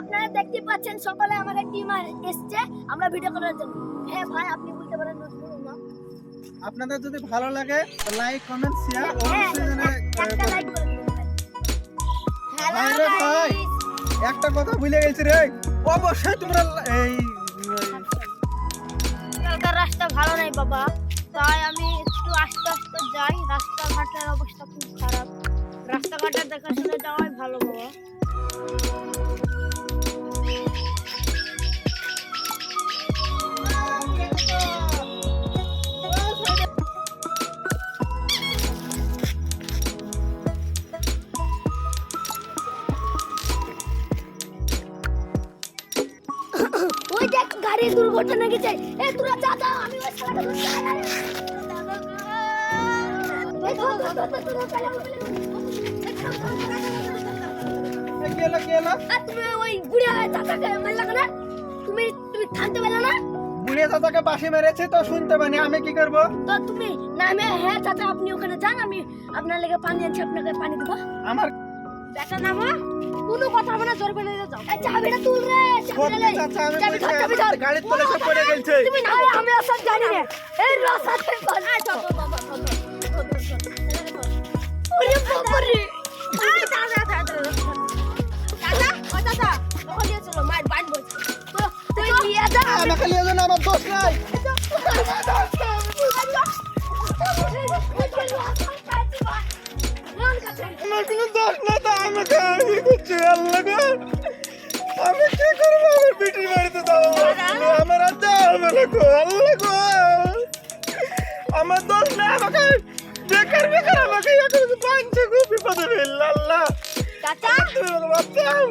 আপনারা দেখতে পাচ্ছেন সকালে আমাদের টিম এসছে। আমরা ভিডিও করার জন্য। হ্যাঁ ভাই আপনি বলতে পারেন আপনাদের যদি ভালো লাগে লাইক কমেন্ট শেয়ার ভাই একটা কথা ভুলে গেছি রে। অবশ্যই তোমরা এই এখানকার রাস্তা ভালো নাই বাবা। তাই আমি একটু আস্তে আস্তে যাই। রাস্তাঘাটের অবস্থা খুব খারাপ। রাস্তাঘাটের দেখাশোনা যাওয়াই ভালো বাবা। গাড়ির দুর্ঘটনা গেছে এ তোরা যা যা আমি ওই শালাকে ধরতে আর তুমি ওই বুড়িয়া চাচাকে মারলা কেন? তুমি তুমি থামতে পারলে না? বুড়িয়া দাদাকে বাসি মেরেছে তো শুনতে পানি আমি কি করব? তো তুমি না আমি হ্যাঁ চাচা আপনি ওখানে যান আমি আপনার লেগে পানি আনছি আপনাকে পানি দেবো। আমার বেটা নামো। কোনো কথা হবে না জোর করে নিয়ে যাও এই চাবিটা তুল রে চাবি ধর, চাবি ধর। গাড়ির তলে সব পড়ে গেছে। তুমি না আমি আসল জানি না এই রাস্তাতে পানি চল চল চল চল চল ওরে বাবারে আই দাদা দাদা দাদা ও দাদা ওখানে নিয়ে চলো মার বাইন বলছে তো তুই নিয়ে যা আমাকে নিয়ে যান আমার দোষ নাই আমার কোনো দোষ আমি করছি? আল্লাহ আমি কি করব? আমার পিটির বাড়িতে যাব আমার আর যাওয়া হবে না গো। আল্লাহ গো। আমার দোষ নাই আমাকে। বেকার বেকার আমাকে এখন বাঁচছে গো বিপদে ফেলল আল্লাহ। তুমি বাঁচাও